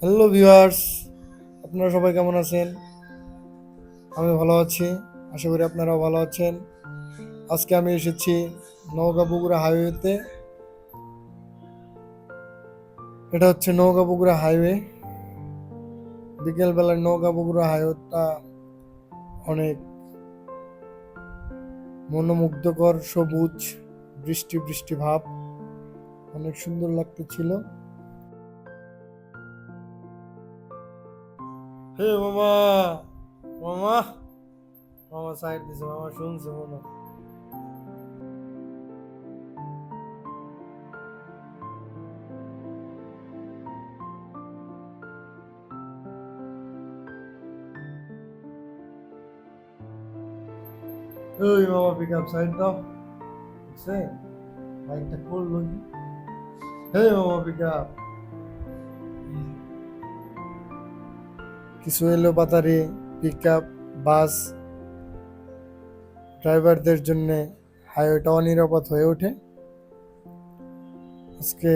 Hello viewers আপনারা সবাই কেমন আছেন? আমি ভালো আছি। আশা করি আপনারাও ভালো আছেন। আজকে আমি এসেছি নওগাঁ বগুড়া হাইওয়েতে। এটা হচ্ছে নওগাঁ বগুড়া হাইওয়ে। বিকেলবেলায় নওগাঁ বগুড়া হাইওয়েটা অনেক মনোমুগ্ধকর, সবুজ, বৃষ্টি বৃষ্টি ভাব। অনেক সুন্দর লাগতেছিল। হে মামা মামা মামা সাইড দিছে মামা শুনছে মনে হয়। ওই মামা পিক আপ সাইড দাও দেখছে বাইকটা করল কি হে মামা পিক আপ কিছু এলো পাতারি পিক বাস ড্রাইভারদের জন্য হাইওয়েটা অনিরাপদ হয়ে ওঠে। আজকে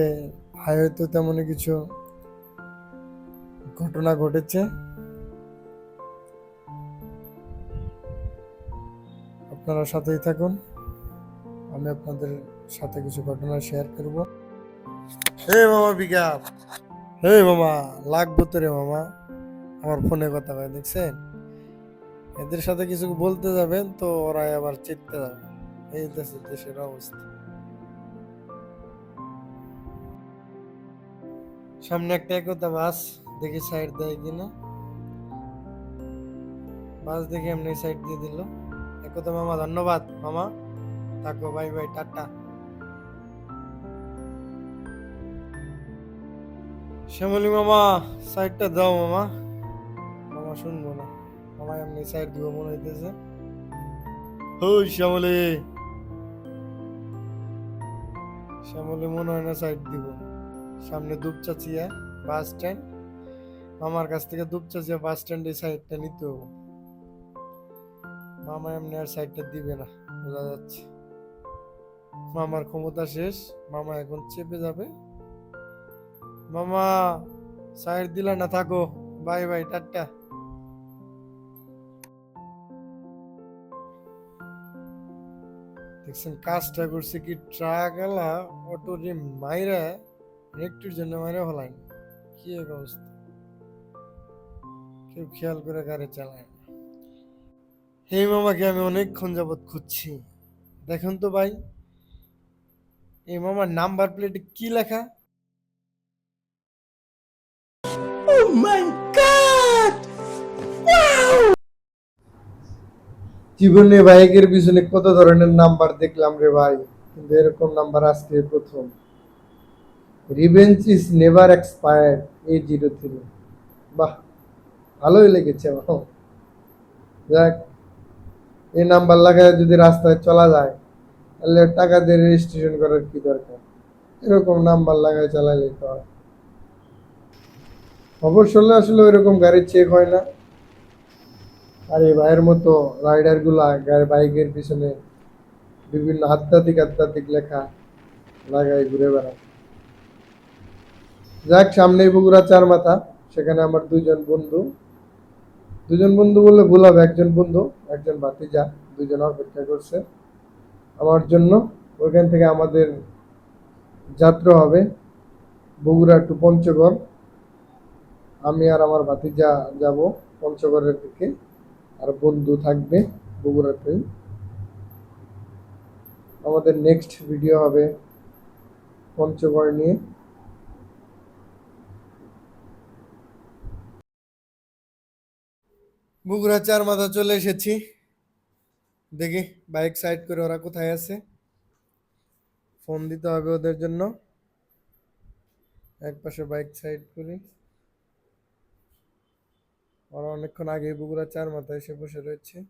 হাইওয়েতে তেমন কিছু ঘটনা ঘটেছে। আপনারা সাথেই থাকুন। আমি আপনাদের সাথে কিছু ঘটনা শেয়ার করব। হে মামা পিকআপ হে মামা লাগবো তো রে মামা। আমার ফোনে কথা কয়, দেখছেন? এদের সাথে কিছু বলতে যাবেন তো ওরা আবার চিটতে যাবে। এই দেশে দেশের অবস্থা। সামনে একটা একতা বাস, দেখি সাইড দেয় কিনা। বাস দেখে এমনি সাইড দিয়ে দিল। একতা মামা, ধন্যবাদ। মামা, থাকো বাই বাই টাটা। শ্যামলি মামা সাইডটা দাও মামা। মামা শুনব না। মামা এমনি সাইড দিব মনে হইতেছে। ওই শ্যামলি। শ্যামলি মনে হয় না সাইড দিব। সামনে দুপচাচিয়া বাস স্ট্যান্ড মামার কাছ থেকে দুপচাচিয়া বাস স্ট্যান্ডে সাইডটা নিতে হবে। মামা এমনি আর সাইডটা দিবে না বোঝা যাচ্ছে। মামার ক্ষমতা শেষ মামা এখন চেপে যাবে। মামা সাইড দিলা না থাকো। Bye bye tata. দেখছেন, কাজটা করছে কি ট্রাক আলা অটো রে মাইরা, একটুর জন্য মাইরা হলাইন কি এক অবস্থা। কেউ খেয়াল করে গাড়ি চালায় না। মামাকে আমি অনেকক্ষণ যাবৎ খুঁজছি। দেখুন তো ভাই, এই মামার নাম্বার প্লেটে কি লেখা? জীবনে বাইকের পিছনে কত ধরনের নাম্বার দেখলাম রে ভাই? কিন্তু এরকম নাম্বার আজকে প্রথম। রিভেঞ্জ ইজ নেভার এক্সপায়ার্ড এই জিরো থ্রি বাহ, ভালোই লেগেছে আমার যাক, এই নাম্বার লাগায় যদি রাস্তায় চলা যায়, তাহলে টাকা দিয়ে রেজিস্ট্রেশন করার কি দরকার? এরকম নাম্বার লাগায় চালালে তো। অবশ্য আসলে ওইরকম গাড়ি চেক হয় না। আর এই ভাইয়ের মতো রাইডারগুলা গাড়ি বাইকের পিছনে বিভিন্ন আধ্যাত্মিক আধ্যাত্মিক লেখা লাগাই ঘুরে বেড়ায়। যাক, সামনেই বগুড়া চার মাথা, সেখানে আমার দুইজন বন্ধু। দুজন বন্ধু বললে ভুল হবে, একজন বন্ধু, একজন ভাতিজা দুজন অপেক্ষা করছে আমার জন্য। ওইখান থেকে আমাদের যাত্রা হবে বগুড়া টু পঞ্চগড়। আমি আর আমার ভাতিজা যাব পঞ্চগড়ের দিকে। আর বন্ধু থাকবে বগুড়াতেই আমাদের নেক্সট ভিডিও হবে পঞ্চগড় নিয়ে। বগুড়া চার মাথা চলে এসেছি। দেখি বাইক সাইড করে ওরা কোথায় আছে। ফোন দিতে হবে ওদের জন্য। এক পাশে বাইক সাইড করি। ওরা অনেকক্ষণ আগে বগুড়া চার মাথায় এসে বসে রয়েছে।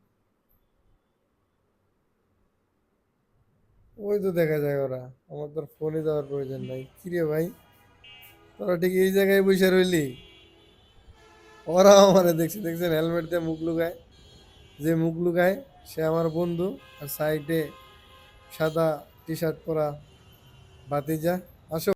ওই তো দেখা যায় ওরা। আমার তোর ফোনে যাওয়ার প্রয়োজন নাই। কিরে ভাই? তোরা ঠিক এই জায়গায় বসে রইলি? ওরা আমার দেখছে, দেখছেন? হেলমেট দিয়ে মুখ লুকায়। যে মুখ লুকায়, সে আমার বন্ধু। আর সাইডে সাদা টি শার্ট পরা ভাতিজা।